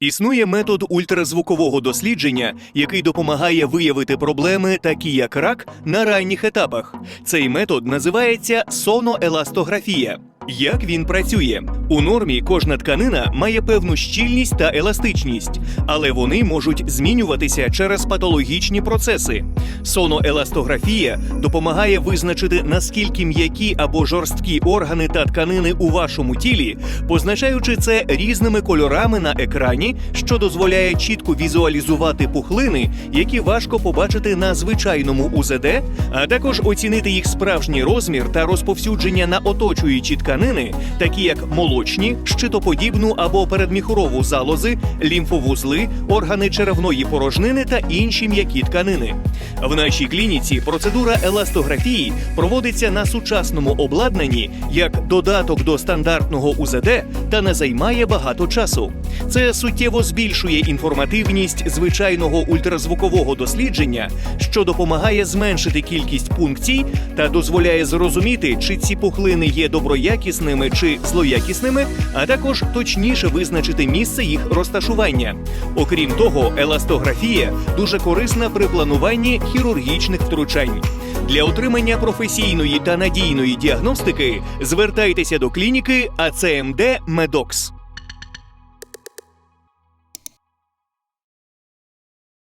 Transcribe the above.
Існує метод ультразвукового дослідження, який допомагає виявити проблеми, такі як рак, на ранніх етапах. Цей метод називається соноеластографія. Як він працює? У нормі кожна тканина має певну щільність та еластичність, але вони можуть змінюватися через патологічні процеси. Соноеластографія допомагає визначити наскільки м'які або жорсткі органи та тканини у вашому тілі, позначаючи це різними кольорами на екрані, що дозволяє чітко візуалізувати пухлини, які важко побачити на звичайному УЗД, а також оцінити їх справжній розмір та розповсюдження на оточуючі тканини, такі як молочні, щитоподібну або передміхурову залози, лімфовузли, органи черевної порожнини та інші м'які тканини. В нашій клініці процедура еластографії проводиться на сучасному обладнанні як додаток до стандартного УЗД та не займає багато часу. Це суттєво збільшує інформативність звичайного ультразвукового дослідження, що допомагає зменшити кількість пункцій та дозволяє зрозуміти, чи ці пухлини є доброякісними чи злоякісними, а також точніше визначити місце їх розташування. Окрім того, еластографія дуже корисна при плануванні хірургічних втручань. Для отримання професійної та надійної діагностики звертайтеся до клініки АЦМД Медокс.